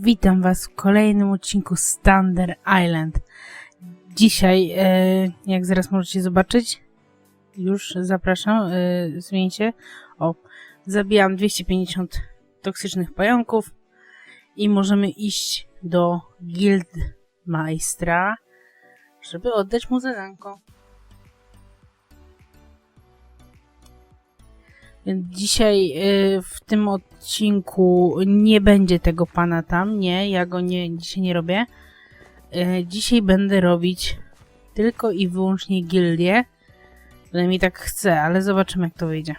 Witam Was w kolejnym odcinku Standard Island. Dzisiaj, e, jak zaraz możecie zobaczyć, już zapraszam, e, zmieńcie. O, zabijam 250 toksycznych pająków i możemy iść do Guildmeistra, żeby oddać mu zadanko. Dzisiaj y, w tym odcinku nie będzie tego pana tam, nie, ja go nie, dzisiaj nie robię. Y, dzisiaj będę robić tylko i wyłącznie gildię. Przynajmniej tak chcę, ale zobaczymy jak to wyjdzie.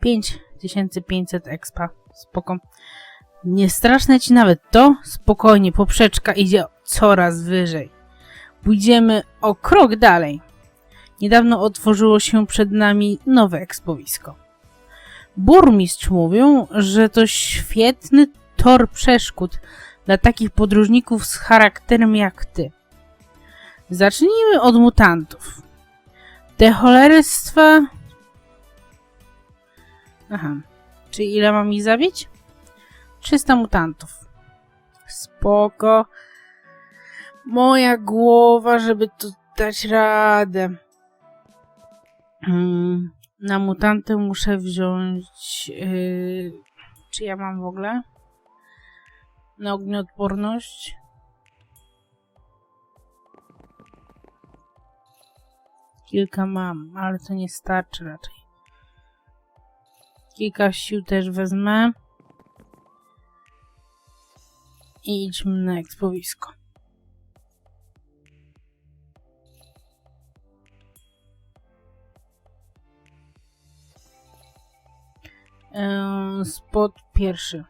5500 expa, spoko. Nie straszne ci nawet to, spokojnie, poprzeczka idzie coraz wyżej. Pójdziemy o krok dalej. Niedawno otworzyło się przed nami nowe ekspowisko. Burmistrz mówią, że to świetny tor przeszkód dla takich podróżników z charakterem jak ty. Zacznijmy od mutantów. Te cholerystwa... Aha. Czy ile mam ich zabić? 300 mutantów. Spoko. Moja głowa, żeby tu dać radę. Mm, Na mutantę muszę wziąć. Yy, czy ja mam w ogóle? Na ognioodporność. Kilka mam, ale to nie starczy raczej. Kilka sił też wezmę. I idźmy na ekspowisko. Spot pierwszy.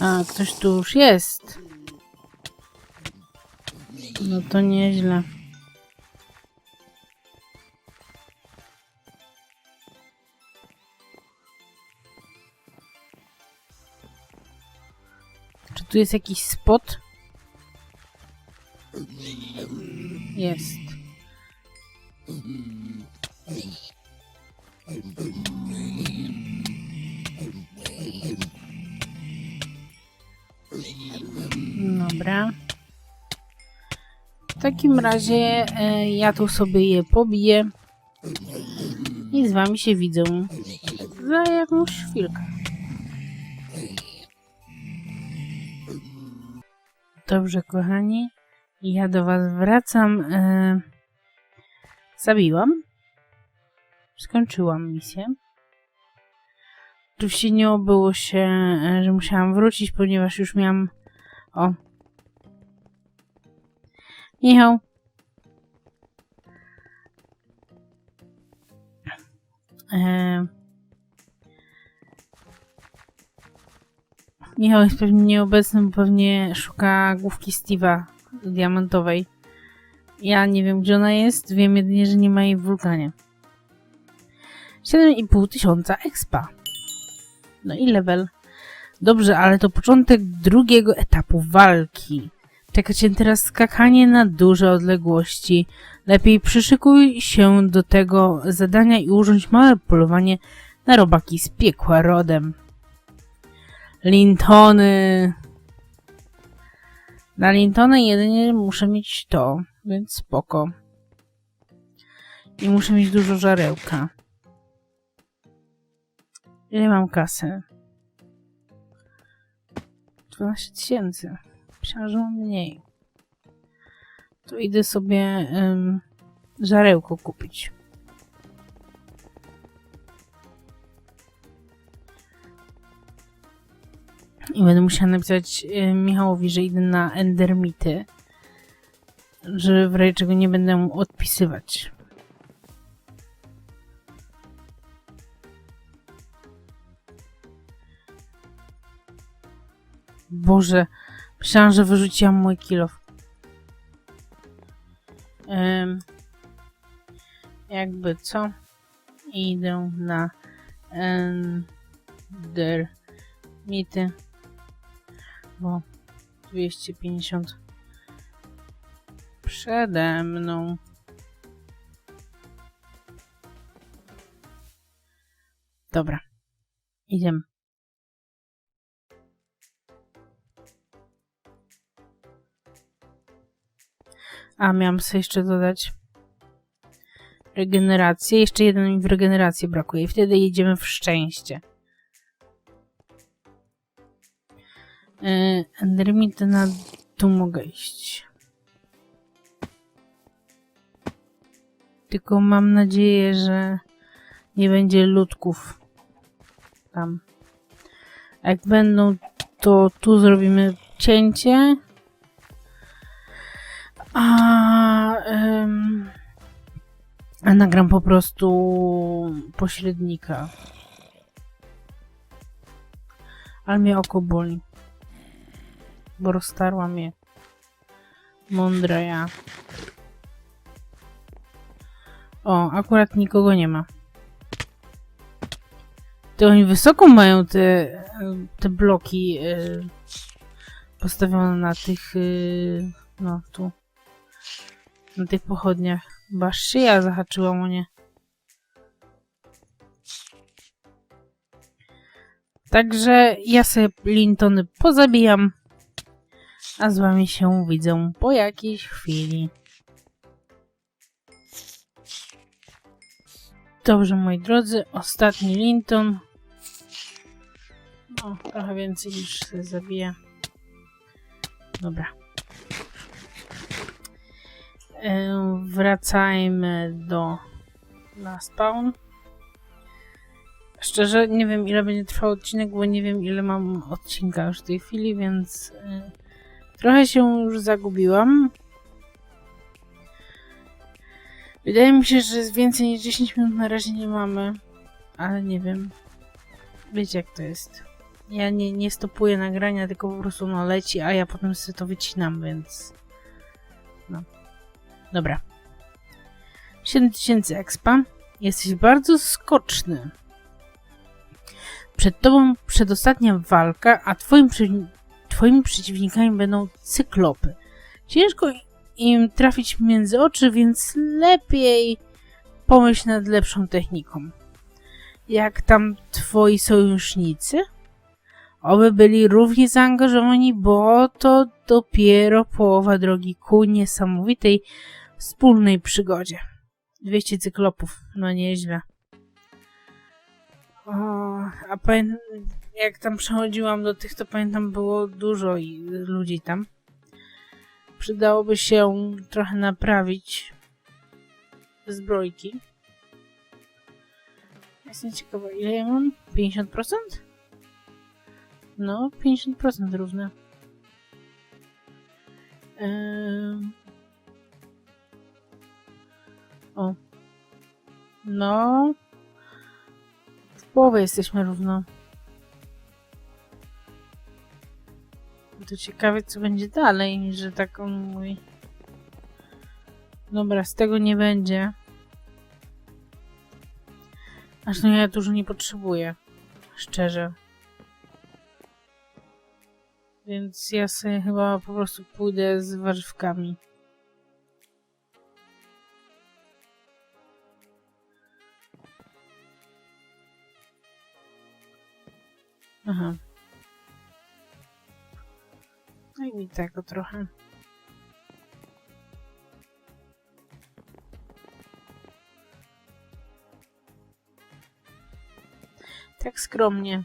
A, ktoś tu już jest. No to nieźle. Tu jest jakiś spot? Jest. Dobra. W takim razie e, ja tu sobie je pobiję i z wami się widzę za jakąś chwilkę. Dobrze, kochani. Ja do Was wracam. E, zabiłam. Skończyłam misję. Oczywiście nie obyło się, e, że musiałam wrócić, ponieważ już miałam... O. Michał. E, Michał jest pewnie nieobecny, bo pewnie szuka główki Steve'a diamentowej. Ja nie wiem, gdzie ona jest. Wiem jedynie, że nie ma jej w wulkanie. 7,5 tysiąca expa. No i level. Dobrze, ale to początek drugiego etapu walki. Czeka cię teraz skakanie na duże odległości. Lepiej przyszykuj się do tego zadania i urządź małe polowanie na robaki z piekła rodem. Lintony. Na Lintony jedynie muszę mieć to, więc spoko. I muszę mieć dużo żarełka. Ile mam kasy? 12 tysięcy. Myślałam, mniej. To idę sobie ym, żarełko kupić. I będę musiała napisać y, Michałowi, że idę na Endermity. Że w razie czego nie będę mu odpisywać. Boże, myślałam, że wyrzuciłam mój kilof. Ym, jakby co? Idę na Endermity bo 250 przede mną. Dobra. Idziemy. A, miałam sobie jeszcze dodać regenerację. Jeszcze jeden mi w regeneracji brakuje wtedy jedziemy w szczęście. Yy, Endermity na tu mogę iść. Tylko mam nadzieję, że nie będzie ludków tam. Jak będą, to tu zrobimy cięcie. A, em, a nagram po prostu pośrednika. Ale mnie oko boli. Bo roztarła mnie. Mądra ja. O, akurat nikogo nie ma. To oni wysoko mają te, te bloki e, postawione na tych, e, no tu, na tych pochodniach. Chyba szyja zahaczyła o nie. Także ja sobie lintony pozabijam, a z wami się widzę po jakiejś chwili. Dobrze, moi drodzy, ostatni Linton. O, trochę więcej niż sobie zabiję. Dobra. E, wracajmy do na spawn. Szczerze, nie wiem ile będzie trwał odcinek, bo nie wiem ile mam odcinka już w tej chwili, więc e, trochę się już zagubiłam. Wydaje mi się, że więcej niż 10 minut na razie nie mamy, ale nie wiem. Wiecie jak to jest. Ja nie, nie stopuję nagrania, tylko po prostu no leci, a ja potem sobie to wycinam, więc... No. Dobra. 7000 expa. Jesteś bardzo skoczny. Przed tobą przedostatnia walka, a twoim, przy- twoimi przeciwnikami będą cyklopy. Ciężko im trafić między oczy, więc lepiej pomyśl nad lepszą techniką. Jak tam twoi sojusznicy? Oby byli równie zaangażowani, bo to dopiero połowa drogi ku niesamowitej wspólnej przygodzie. 200 cyklopów, no nieźle. O, a pamiętam, jak tam przechodziłam do tych, to pamiętam było dużo ludzi tam. Przydałoby się trochę naprawić zbrojki. Jestem ciekawa, ile ja mam? 50%? No, 50% równe. O. No. W połowie jesteśmy równo. To ciekawe, co będzie dalej, że tak on mówi. Dobra, z tego nie będzie. Aż no ja dużo nie potrzebuję. Szczerze. Więc ja sobie chyba po prostu pójdę z warzywkami. Aha. No i mi tego trochę. Tak skromnie.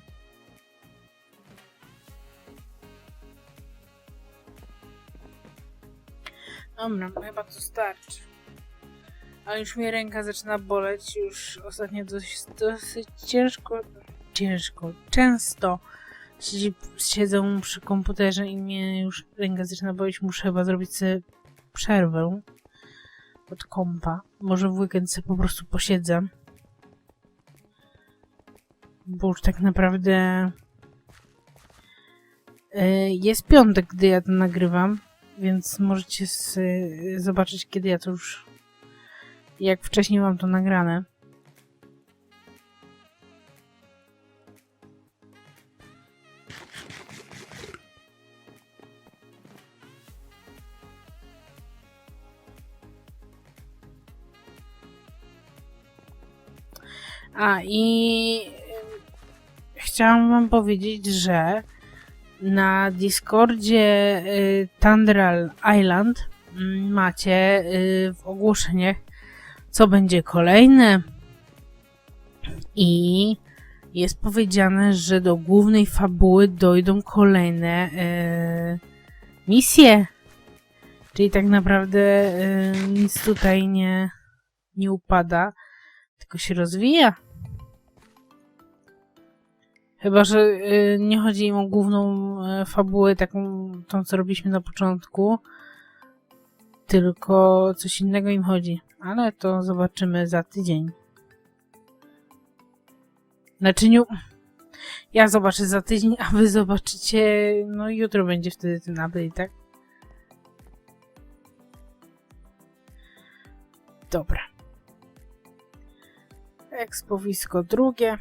Dobra, chyba to starczy. A już mnie ręka zaczyna boleć. Już ostatnio dosyć, dosyć ciężko, ciężko, często siedzę przy komputerze i mnie już ręka zaczyna boleć. Muszę chyba zrobić sobie przerwę od kompa. Może w weekend sobie po prostu posiedzę. Bo już tak naprawdę y, jest piątek, gdy ja to nagrywam, więc możecie zobaczyć, kiedy ja to już jak wcześniej mam to nagrane. A i chciałam wam powiedzieć, że na Discordzie y, Tundral Island mm, macie y, w ogłoszeniach, co będzie kolejne. I jest powiedziane, że do głównej fabuły dojdą kolejne y, misje. Czyli tak naprawdę nic tutaj nie, nie upada, tylko się rozwija. Chyba, że y, nie chodzi im o główną y, fabułę, taką, tą co robiliśmy na początku, tylko coś innego im chodzi. Ale to zobaczymy za tydzień. Nie... Ja zobaczę za tydzień, a wy zobaczycie... No jutro będzie wtedy ten update, tak? Dobra. Ekspowisko drugie.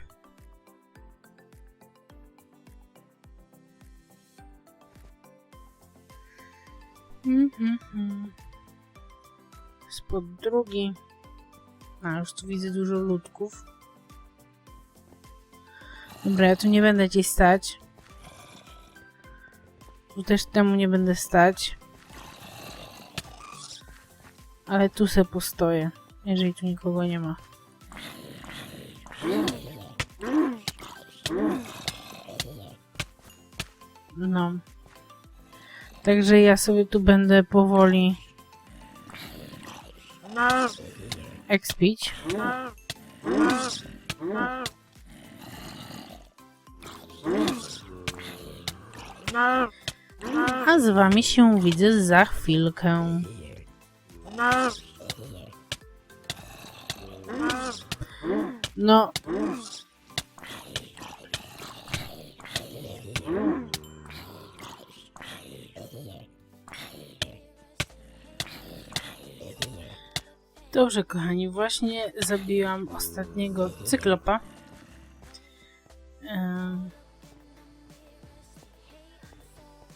Mhm. Spod drugi. A, już tu widzę dużo ludków. Dobra, ja tu nie będę gdzieś stać. Tu też temu nie będę stać. Ale tu se postoję, jeżeli tu nikogo nie ma. No. Także ja sobie tu będę powoli expić. A z wami się widzę za chwilkę. No. Dobrze, kochani, właśnie zabiłam ostatniego cyklopa.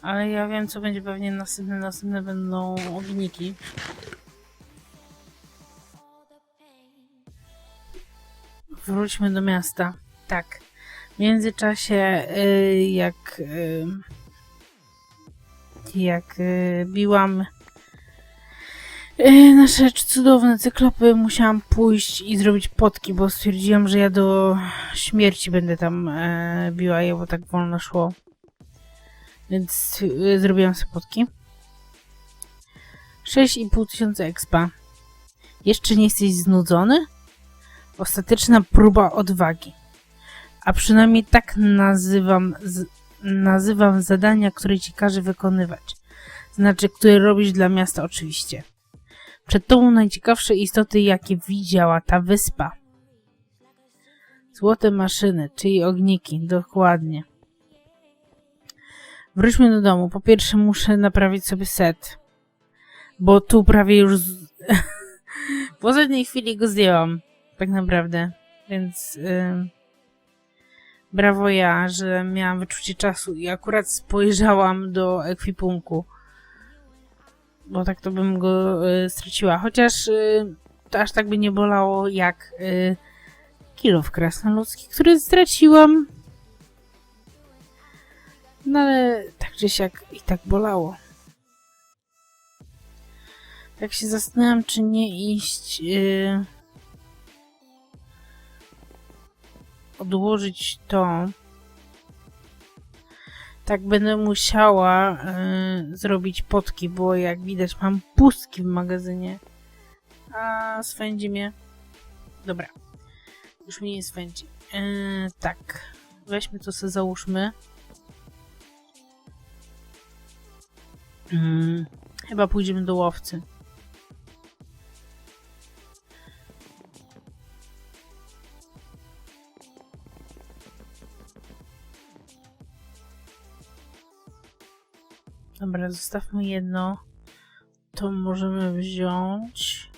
Ale ja wiem, co będzie pewnie następne. Następne będą ogniki. Wróćmy do miasta. Tak. W międzyczasie, y, jak y, jak y, biłam nasze cudowne cyklopy, musiałam pójść i zrobić potki, bo stwierdziłam, że ja do śmierci będę tam e, biła je, bo tak wolno szło. Więc y, zrobiłam sobie potki. 6,5 tysiąca expa. Jeszcze nie jesteś znudzony? Ostateczna próba odwagi. A przynajmniej tak nazywam, z, nazywam zadania, które ci każe wykonywać. Znaczy, które robisz dla miasta oczywiście. Przed tobą najciekawsze istoty, jakie widziała ta wyspa. Złote maszyny, czyli ogniki, dokładnie. Wróćmy do domu. Po pierwsze muszę naprawić sobie set. Bo tu prawie już... Z... w ostatniej chwili go zdjęłam. Tak naprawdę. Więc... Yy... Brawo ja, że miałam wyczucie czasu i akurat spojrzałam do ekwipunku. Bo tak to bym go y, straciła. Chociaż y, to aż tak by nie bolało jak y, kilof krasnoludzki, który straciłam. No ale tak czy siak i tak bolało. Tak się zastanawiam, czy nie iść... Odłożyć to. Tak będę musiała yy, zrobić potki, bo jak widać mam pustki w magazynie. A swędzi mnie. Dobra. Już mnie nie swędzi. Yy, tak. Weźmy to sobie załóżmy. Yy, chyba pójdziemy do łowcy. Dobra, zostawmy jedno. To możemy wziąć.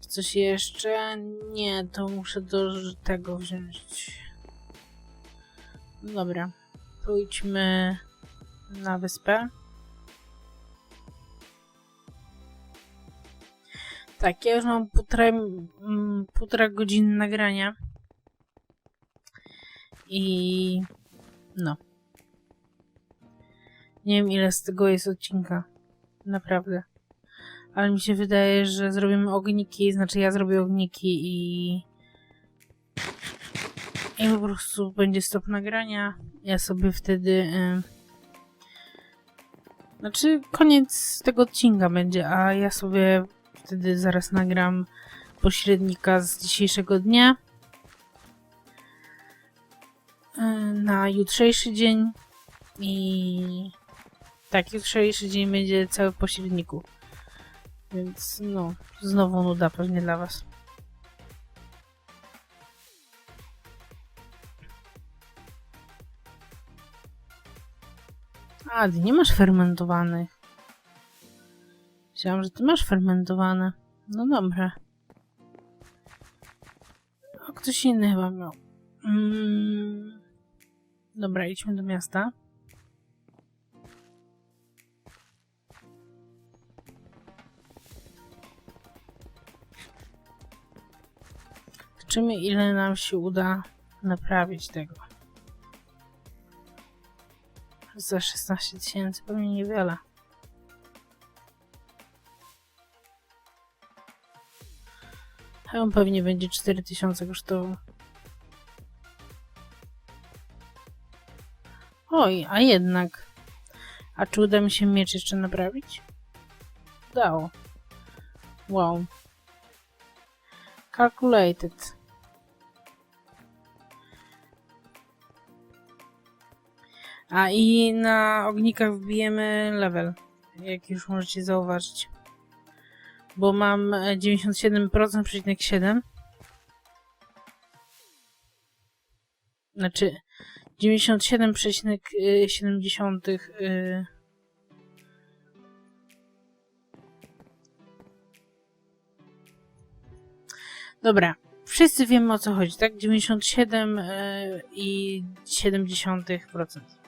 Coś jeszcze? Nie, to muszę do tego wziąć. Dobra. Pójdźmy na wyspę. Tak, ja już mam półtora, mm, półtora godziny nagrania. I no. Nie wiem ile z tego jest odcinka. Naprawdę. Ale mi się wydaje, że zrobimy ogniki, znaczy ja zrobię ogniki i i po prostu będzie stop nagrania. Ja sobie wtedy y, znaczy koniec tego odcinka będzie, a ja sobie wtedy zaraz nagram pośrednika z dzisiejszego dnia y, na jutrzejszy dzień i tak, jutrzejszy dzień będzie cały pośredniku. Więc no, znowu nuda pewnie dla was. A, ty nie masz fermentowanych. Myślałam, że ty masz fermentowane. No dobra. A ktoś inny chyba miał. Mm. Dobra, idźmy do miasta. Zobaczymy, ile nam się uda naprawić tego. Za 16 tysięcy pewnie niewiele. A on pewnie będzie 4000 kosztował. Oj, a jednak. A czy uda mi się miecz jeszcze naprawić? Udało. Wow. Calculated. A i na ognikach wbijemy level, jak już możecie zauważyć. Bo mam e, 97% przecinek 7. Znaczy 97,7 y, Dobra, wszyscy wiemy o co chodzi, tak? 97 y, i 0,7%.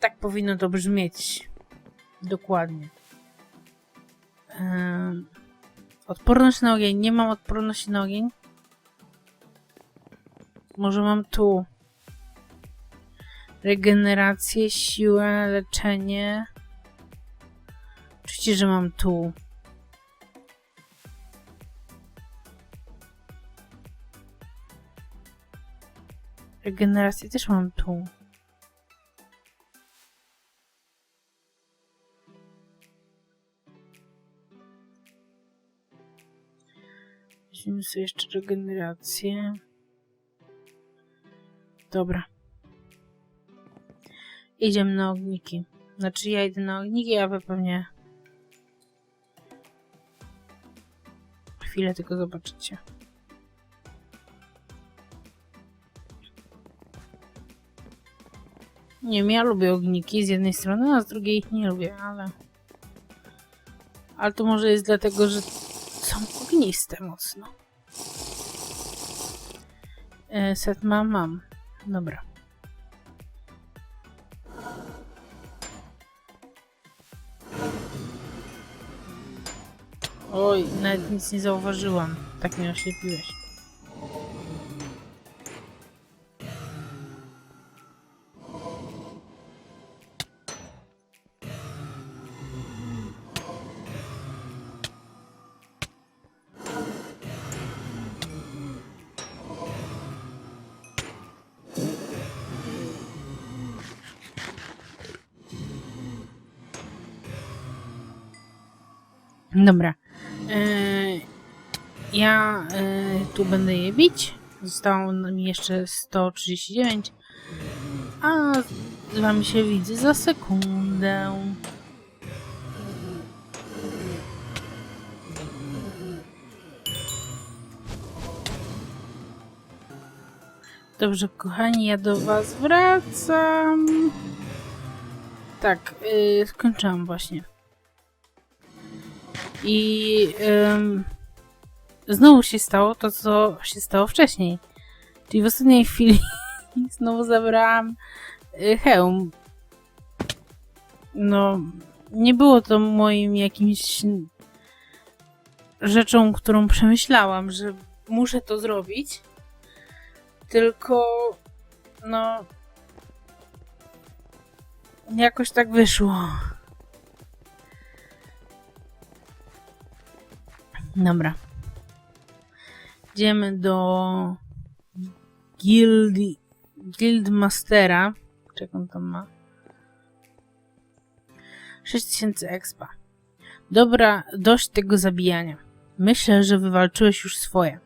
Tak powinno to brzmieć. Dokładnie. Odporność na ogień. Nie mam odporności na ogień. Może mam tu. Regenerację, siłę, leczenie. Oczywiście, że mam tu. Regenerację też mam tu. Weźmiemy sobie jeszcze regenerację. Dobra. Idziemy na ogniki. Znaczy ja idę na ogniki, a wy pewnie... Chwilę tylko zobaczycie. Nie wiem, ja lubię ogniki z jednej strony, a z drugiej ich nie lubię, ale... Ale to może jest dlatego, że są ogniste mocno. E, set mam, mam. Dobra. Oj, nawet nic nie zauważyłam. Tak mnie oślepiłeś. Dobra. E, ja e, tu będę je bić. Zostało mi jeszcze 139. A z wami się widzę za sekundę. Dobrze, kochani, ja do was wracam. Tak, yy, skończyłam właśnie. I ym, znowu się stało to, co się stało wcześniej. Czyli w ostatniej chwili znowu zabrałam y, hełm. No, nie było to moim jakimś rzeczą, którą przemyślałam, że muszę to zrobić. Tylko, no. Jakoś tak wyszło. Dobra. Idziemy do gildi, Guildmastera. Czek on tam ma? 6000 expa. Dobra, dość tego zabijania. Myślę, że wywalczyłeś już swoje.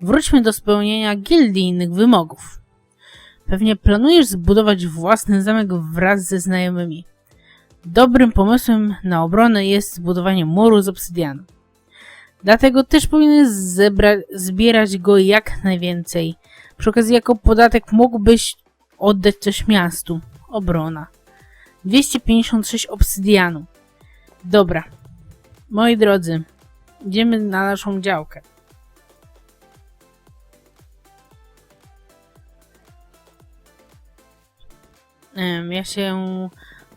Wróćmy do spełnienia gildijnych wymogów. Pewnie planujesz zbudować własny zamek wraz ze znajomymi. Dobrym pomysłem na obronę jest zbudowanie muru z obsydianu. Dlatego też powinieneś zebra- zbierać go jak najwięcej. Przy okazji jako podatek mógłbyś oddać coś miastu. Obrona. 256 obsydianu. Dobra. Moi drodzy, idziemy na naszą działkę. Ja się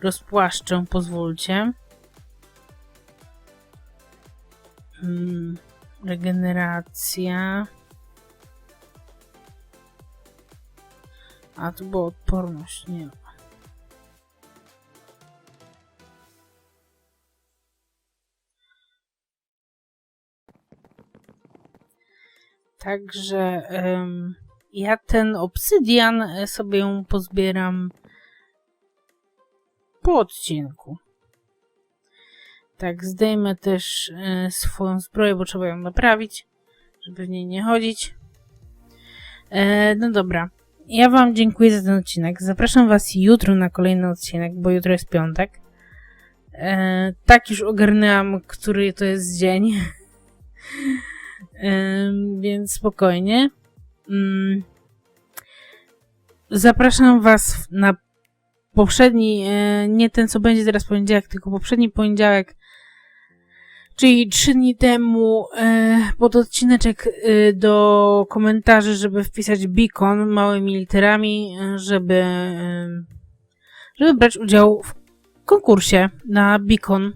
rozpłaszczę, pozwólcie. Regeneracja. A tu była odporność, nie. Także em, ja ten obsydian e, sobie pozbieram po odcinku. Tak, zdejmę też e, swoją zbroję, bo trzeba ją naprawić, żeby w niej nie chodzić. E, no dobra. Ja Wam dziękuję za ten odcinek. Zapraszam Was jutro na kolejny odcinek, bo jutro jest piątek. E, tak już ogarnęłam, który to jest dzień. e, więc spokojnie. Mm. Zapraszam Was na poprzedni, e, nie ten co będzie teraz poniedziałek, tylko poprzedni poniedziałek, czyli trzy dni temu, e, pod odcineczek e, do komentarzy, żeby wpisać beacon małymi literami, e, żeby, e, żeby brać udział w konkursie na beacon.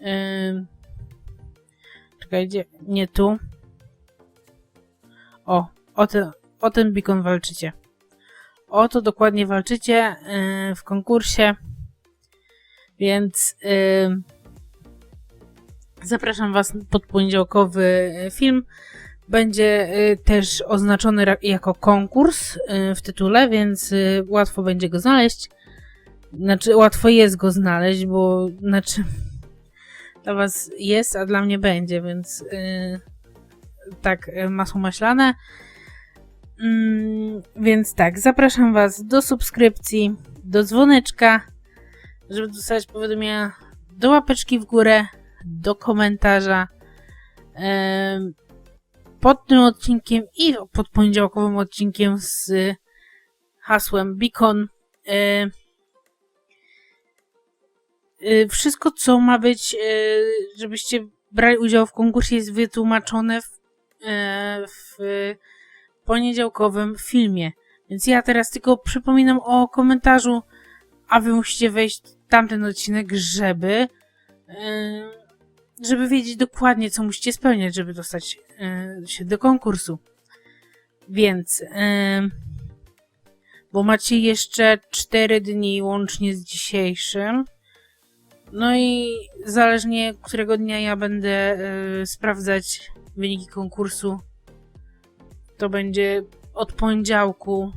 E, czekajcie, nie tu. O, o ten, o ten beacon walczycie. O to dokładnie walczycie yy, w konkursie. Więc yy, zapraszam Was pod poniedziałkowy film. Będzie yy, też oznaczony jako konkurs yy, w tytule, więc łatwo będzie go znaleźć. Znaczy, łatwo jest go znaleźć, bo znaczy dla Was jest, a dla mnie będzie, więc yy, tak, masło maślane. Mm, więc tak, zapraszam Was do subskrypcji, do dzwoneczka, żeby dostać powiadomienia, do łapeczki w górę, do komentarza pod tym odcinkiem i pod poniedziałkowym odcinkiem z hasłem Beacon. E, wszystko, co ma być, e, żebyście brali udział w konkursie, jest wytłumaczone w, e, w poniedziałkowym filmie. Więc ja teraz tylko przypominam o komentarzu, a wy musicie wejść tamten odcinek, żeby żeby wiedzieć dokładnie, co musicie spełniać, żeby dostać yy, się do konkursu. Więc yy, bo macie jeszcze 4 dni łącznie z dzisiejszym. No i zależnie którego dnia ja będę yy, sprawdzać wyniki konkursu, to będzie od poniedziałku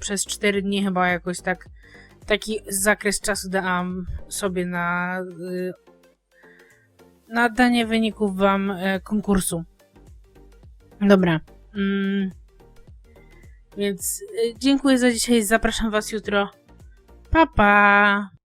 przez 4 dni chyba jakoś tak taki zakres czasu dałam sobie na y, na danie wyników wam y, konkursu. Dobra. Mm. Więc y, dziękuję za dzisiaj. Zapraszam was jutro. Pa pa!